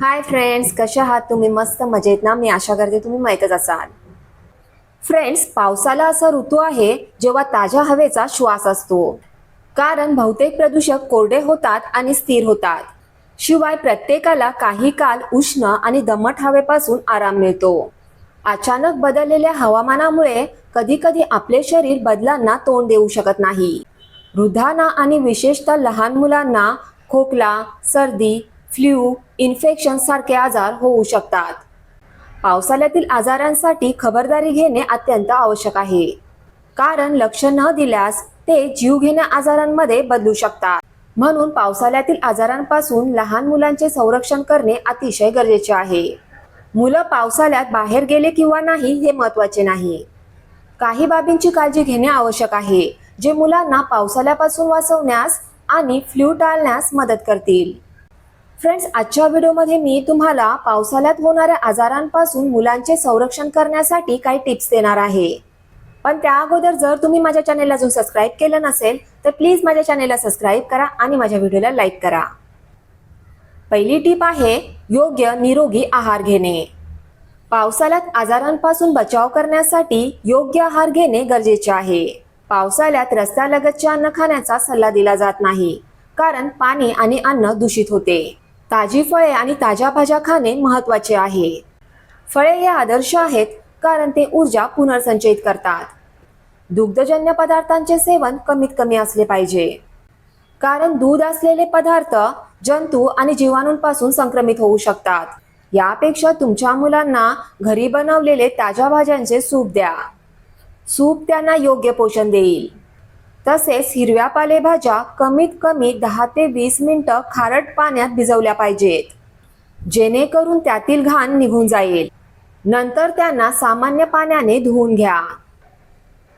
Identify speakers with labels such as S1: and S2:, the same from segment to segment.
S1: Hi friends कशा आहात? तुम्ही मस्त मजेत ना? मी आशा करते तुम्ही माहीतच असाल. फ्रेंड्स पावसाला असा ऋतू आहे जेव्हा ताज्या हवेचा श्वास असतो. कारण बहुतेक प्रदूषक कोरडे होतात आणि स्थिर होतात. शिवाय प्रत्येकाला काही काल उष्ण आणि दमट हवेपासून आराम मिळतो. अचानक बदललेल्या हवामानामुळे कधीकधी आपले शरीर बदलांना तोंड देऊ शकत नाही. वृद्धांना आणि विशेषतः लहान मुलांना खोकला सर्दी फ्ल्यू इन्फेक्शन सारखे आजार होऊ शकतात. पावसाळ्यातील आजारांसाठी खबरदारी घेणे अत्यंत आवश्यक आहे. कारण लक्ष न दिल्यास ते जीवघेण्या आजारांमध्ये बदलू शकतात. म्हणून पावसाळ्यातील आजारांपासून लहान मुलांचे संरक्षण करणे अतिशय गरजेचे आहे. मुलं पावसाळ्यात बाहेर गेले किंवा नाही हे महत्त्वाचे नाही. काही बाबींची काळजी घेणे आवश्यक आहे जे मुलांना पावसाळ्यापासून वाचवण्यास आणि फ्ल्यू टाळण्यास मदत करतील. फ्रेंड्स आजच्या व्हिडिओमध्ये मी तुम्हाला पावसाळ्यात होणाऱ्या आजारांपासून मुलांचे संरक्षण करण्यासाठी काही टिप्स देणार आहे. पण त्या अगोदर जर तुम्ही माझ्या चॅनेलला अजून सबस्क्राईब केलं नसेल तर प्लीज माझ्या चॅनेलला सबस्क्राईब करा आणि माझ्या व्हिडिओला लाईक करा. पहिली टीप आहे योग्य निरोगी आहार घेणे. पावसाळ्यात आजारांपासून बचाव करण्यासाठी योग्य आहार घेणे गरजेचे आहे. पावसाळ्यात रस्त्यालगतचे अन्न खाण्याचा सल्ला दिला जात नाही कारण पाणी आणि अन्न दूषित होते. ताजी फळे आणि ताज्या भाज्या खाणे महत्त्वाचे आहे. फळे हे आदर्श आहेत कारण ते ऊर्जा पुनर्संचयित करतात. दुग्धजन्य पदार्थांचे सेवन कमीत कमी असले पाहिजे. कारण दूध असलेले पदार्थ जंतू आणि जीवाणूंपासून संक्रमित होऊ शकतात. यापेक्षा तुमच्या मुलांना घरी बनवलेले ताज्या भाज्यांचे सूप द्या. सूप त्यांना योग्य पोषण देईल. तसेच हिरव्या पालेभाज्या कमीत कमी दहा ते वीस मिनटं खारट पाण्यात भिजवल्या पाहिजेत. जेणेकरून त्यातील घाण निघून जाईल. नंतर त्यांना सामान्य पाण्याने धुवून घ्या.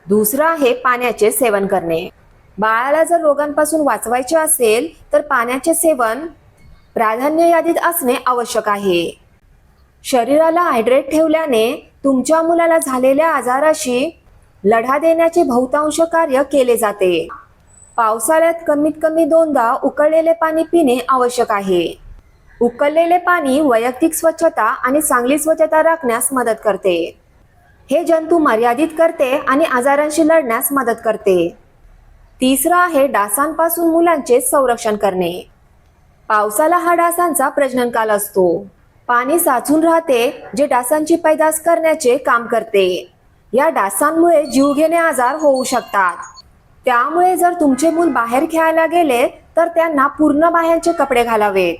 S1: दुसरं आहे पाण्याचे सेवन करणे. बाळाला जर रोगांपासून वाचवायचे असेल तर पाण्याचे सेवन प्राधान्य यादीत असणे आवश्यक आहे. शरीराला हायड्रेट ठेवल्याने तुमच्या मुलाला झालेल्या आजाराशी लढा देण्याचे बहुतांश कार्य केले जाते. पावसाळ्यात कमीत कमी दोनदा उकळलेले पाणी पिणे आवश्यक आहे. उकळलेले पाणी वैयक्तिक स्वच्छता आणि चांगली स्वच्छता राखण्यास मदत करते. हे जंतू मर्यादित करते आणि आजारांशी लढण्यास मदत करते. तिसरं आहे डासांपासून मुलांचे संरक्षण करणे. पावसाला हा डासांचा प्रजनन काल असतो. पाणी साचून राहते जे डासांची पैदास करण्याचे काम करते. या डासांमुळे जीवघेणे आजार होऊ शकतात. त्यामुळे जर तुमचे मूल बाहेर खेळायला गेले तर त्यांना पूर्ण बाह्यांचे कपडे घालावेत.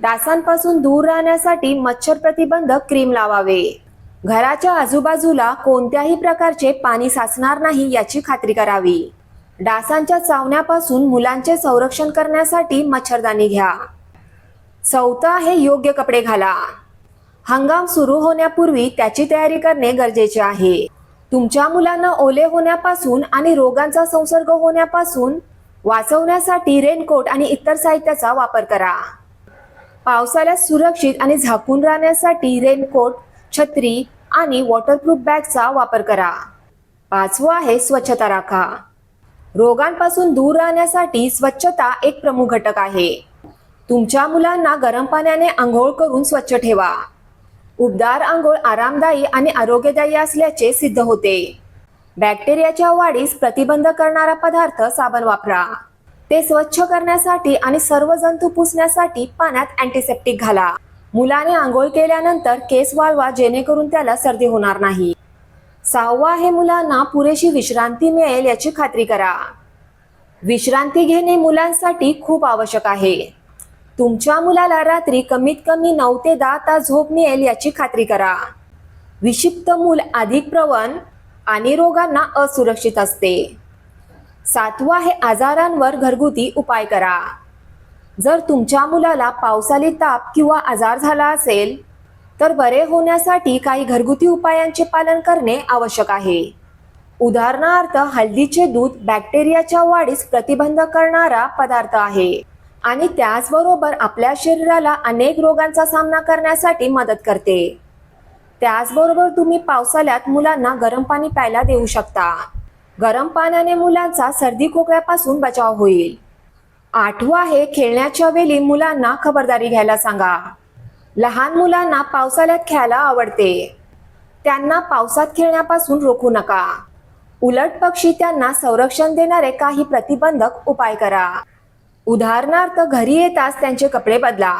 S1: डासांपासून दूर राहण्यासाठी मच्छर प्रतिबंधक क्रीम लावावे. घराच्या आजूबाजूला कोणत्याही प्रकारचे पाणी साचणार नाही याची खात्री करावी. डासांच्या चावण्यापासून मुलांचे संरक्षण करण्यासाठी मच्छरदाणी घ्या. चौथं आहे योग्य कपडे घाला. हंगाम सुरू होण्यापूर्वी त्याची तयारी करणे गरजेचे आहे. तुमच्या मुलांना ओले होण्यापासून आणि रोगांचा संसर्ग होण्यापासून वाचवण्यासाठी रेनकोट आणि इतर साहित्याचा वापर करा. पावसाळ्यात सुरक्षित आणि झाकून राहण्यासाठी रेनकोट छत्री आणि वॉटरप्रूफ बॅगचा वापर करा. पाचवं आहे स्वच्छता राखा. रोगांपासून दूर राहण्यासाठी स्वच्छता एक प्रमुख घटक आहे. तुमच्या मुलांना गरम पाण्याने आंघोळ करून स्वच्छ ठेवा. उबदार आंघोळ आरामदायी आणि आरोग्यदायी असल्याचे सिद्ध होते. बॅक्टेरियाच्या वाढीस प्रतिबंध करणारा पदार्थ साबण वापरा. ते स्वच्छ करण्यासाठी आणि सर्व जंतू पुसण्यासाठी पाण्यात अँटीसेप्टिक घाला. मुलाने आंघोळ केल्यानंतर केस वाळवा जेणेकरून त्याला सर्दी होणार नाही. सहावा आहे मुलांना पुरेशी विश्रांती मिळेल याची खात्री करा. विश्रांती घेणे मुलांसाठी खूप आवश्यक आहे. तुमच्या मुलाला रात्री कमीत कमी नऊ ते दहा तास झोप मिळेल याची खात्री करा. विषिप्त मूल अधिक प्रवण आणि रोगांना असुरक्षित असते. सातवा हे आजारांवर घरगुती उपाय करा. जर तुमच्या मुलाला पावसाळी ताप किंवा आजार झाला असेल तर बरे होण्यासाठी काही घरगुती उपायांचे पालन करणे आवश्यक आहे. उदाहरणार्थ हळदीचे दूध बॅक्टेरियाच्या वाढीस प्रतिबंध करणारा पदार्थ आहे. आणि त्याचबरोबर आपल्या शरीराला अनेक रोगांचा सामना करण्यासाठी मदत करते. त्याचबरोबर तुम्ही पावसाळ्यात मुलांना गरम पाणी प्यायला देऊ शकता. गरम पाण्याने मुलांचा सर्दी खोकल्यापासून बचाव होईल. आठवं आहे खेळण्याच्या वेळी मुलांना खबरदारी घ्यायला सांगा. लहान मुलांना पावसाळ्यात खेळायला आवडते. त्यांना पावसात खेळण्यापासून रोखू नका. उलट पक्षी त्यांना संरक्षण देणारे काही प्रतिबंधक उपाय करा. उदाहरणार्थ घरी येताच त्यांचे कपडे बदला.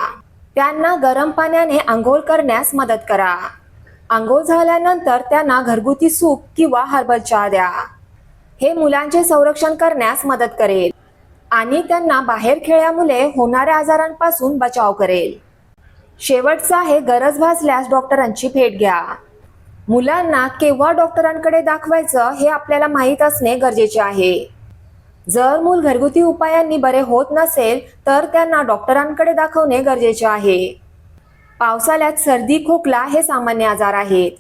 S1: त्यांना गरम पाण्याने आंघोळ करण्यास मदत करा. आंघोळ झाल्यानंतर त्यांना घरगुती सूप किंवा हर्बल चहा द्या. हे मुलांचे संरक्षण करण्यास मदत करेल आणि त्यांना बाहेर खेळल्यामुळे होणाऱ्या आजारांपासून बचाव करेल. शेवटचा आहे गरज भासल्यास डॉक्टरांची भेट घ्या. मुलांना केव्हा डॉक्टरांकडे दाखवायचं हे आपल्याला माहीत असणे गरजेचे आहे. जर मूल घरगुती उपायांनी बरे होत नसेल तर त्यांना डॉक्टरांकडे दाखवणे गरजेचे आहे. पावसाळ्यात सर्दी खोकला हे सामान्य आजार आहेत.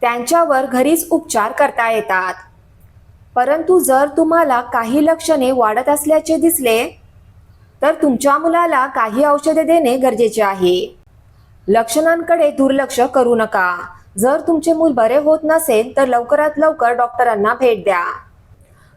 S1: त्यांच्यावर घरीच उपचार करता येतात. परंतु जर तुम्हाला काही लक्षणे वाढत असल्याचे दिसले तर तुमच्या मुलाला काही औषधे देणे गरजेचे आहे. लक्षणांकडे दुर्लक्ष करू नका. जर तुमचे मूल बरे होत नसेल तर लवकरात लवकर डॉक्टरांना भेट द्या.